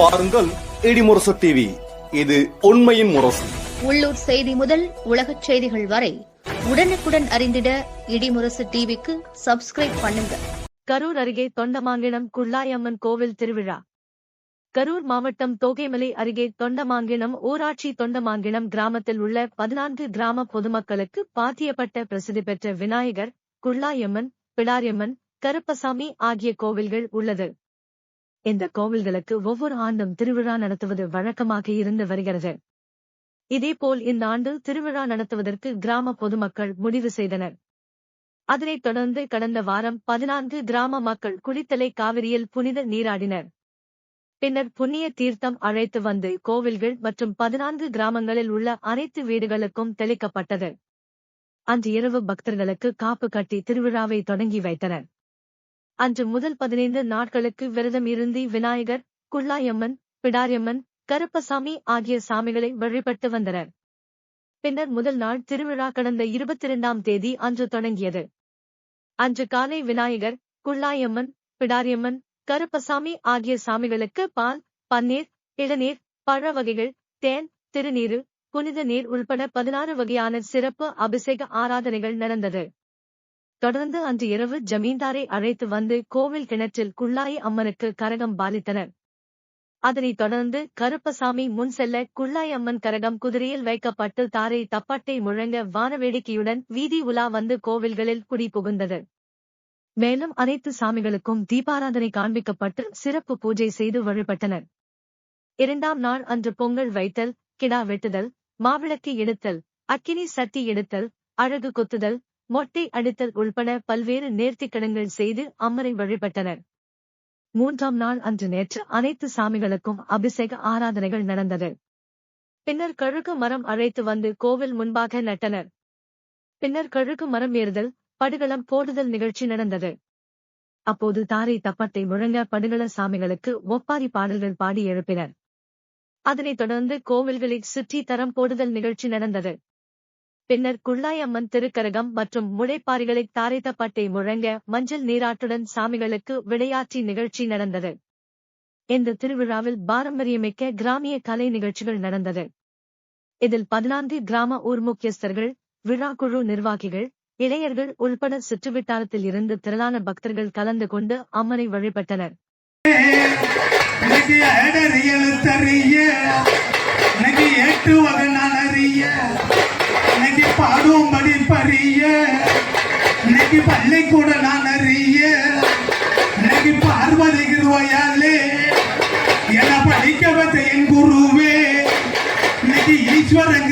பாருங்கள் இடிமுரசு டிவி இது உண்மையின் முரசு. உள்ளூர் செய்தி முதல் உலகச் செய்திகள் வரை உடனுக்குடன் அறிந்திட இடிமுரசு டிவிக்கு சப்ஸ்கிரைப் பண்ணுங்க. கரூர் அருகே தொண்டமாங்கிணம் குள்ளாயம்மன் கோவில் திருவிழா. கரூர் மாவட்டம் தோகைமலை அருகே தொண்டமாங்கிணம் ஊராட்சி தொண்டமாங்கிணம் கிராமத்தில் உள்ள பதினான்கு கிராம பொதுமக்களுக்கு பாத்தியப்பட்ட பிரசித்தி பெற்ற விநாயகர் குள்ளாயம்மன் பிடாரியம்மன் கருப்பசாமி ஆகிய கோவில்கள் உள்ளது. இந்த கோவில்களுக்கு ஒவ்வொரு ஆண்டும் திருவிழா நடத்துவது வழக்கமாக இருந்து வருகிறது. இதேபோல் இந்த ஆண்டு திருவிழா நடத்துவதற்கு கிராம பொதுமக்கள் முடிவு செய்தனர். அதனைத் தொடர்ந்து கடந்த வாரம் பதினான்கு கிராம மக்கள் குளித்தலை காவிரியில் புனித நீராடினர். பின்னர் புண்ணிய தீர்த்தம் அழைத்து வந்து கோவில்கள் மற்றும் பதினான்கு கிராமங்களில் உள்ள அனைத்து வீடுகளுக்கும் தெளிக்கப்பட்டது. அன்று இரவு பக்தர்களுக்கு காப்பு கட்டி திருவிழாவை தொடங்கி வைத்தனர். அன்று முதல் பதினைந்து நாட்களுக்கு விரதம் இருந்து விநாயகர் குள்ளாயம்மன் பிடாரியம்மன் கருப்பசாமி ஆகிய சாமிகளை வழிபட்டு வந்தனர். பின்னர் முதல் நாள் திருவிழா கடந்த இருபத்தி இரண்டாம் தேதி அன்று தொடங்கியது. அன்று காலை விநாயகர் குள்ளாயம்மன் பிடாரியம்மன் கருப்பசாமி ஆகிய சாமிகளுக்கு பால் பன்னீர் இளநீர் பழ வகைகள் தேன் திருநீரு புனித நீர் உள்பட பதினாறு வகையான சிறப்பு அபிஷேக ஆராதனைகள் நடந்தது. தொடர்ந்து அன்று இரவு ஜமீன்தாரை அழைத்து வந்து கோவில் கிணற்றில் குள்ளாயி அம்மனுக்கு கரகம் பாலித்தனர். அதனைத் தொடர்ந்து கருப்பசாமி முன் செல்ல குள்ளாய் அம்மன் கரகம் குதிரையில் வைக்கப்பட்டு தாரை தப்பாட்டை முழங்க வானவேடிக்கையுடன் வீதி உலா வந்து கோவில்களில் குடி புகுந்தது. மேலும் அனைத்து சாமிகளுக்கும் தீபாராதனை காண்பிக்கப்பட்டு சிறப்பு பூஜை செய்து வழிபட்டனர். இரண்டாம் நாள் அன்று பொங்கல் வைத்தல் கிடா வெட்டுதல் மாவிளக்கு எடுத்தல் அக்கினி சட்டி எடுத்தல் அழகு கொத்துதல் மொட்டை அடித்தல் உள்பட பல்வேறு நேர்த்திக்கடன்கள் செய்து அம்மரை வழிபட்டனர். மூன்றாம் நாள் அன்று நேற்று அனைத்து சாமிகளுக்கும் அபிஷேக ஆராதனைகள் நடந்தது. பின்னர் கழுகு மரம் அழைத்து வந்து கோவில் முன்பாக நட்டனர். பின்னர் கழுகு மரம் ஏறுதல் படுகளம் போடுதல் நிகழ்ச்சி நடந்தது. அப்போது தாரை தப்பத்தை முழங்க படுகள சாமிகளுக்கு ஒப்பாரி பாடல்கள் பாடி எழுப்பினர். அதனைத் தொடர்ந்து கோவில்களில் சுற்றி தரம் போடுதல் நிகழ்ச்சி நடந்தது. பின்னர் குள்ளாயம்மன் திருக்கரகம் மற்றும் முளைப்பாரிகளை தாரைத்தப்பட்டை முழங்க மஞ்சள் நீராட்டுடன் சாமிகளுக்கு விளையாட்டி நிகழ்ச்சி நடந்தது. இந்த திருவிழாவில் பாரம்பரியமிக்க கிராமிய கலை நிகழ்ச்சிகள் நடந்தது. இதில் பதினான்கு கிராம ஊர் முக்கியஸ்தர்கள் விழாக்குழு நிர்வாகிகள் இளைஞர்கள் உள்பட சுற்றுவட்டாரத்தில் இருந்து திரளான பக்தர்கள் கலந்து கொண்டு அம்மனை வழிபட்டனர். எனக்கு இன்னைக்கு பள்ளிக்கூட நான் அறிய. இன்னைக்கு பார்வதி கிருவையாலே என படிக்க வச்ச என் குருவே. இன்னைக்கு ஈஸ்வரன்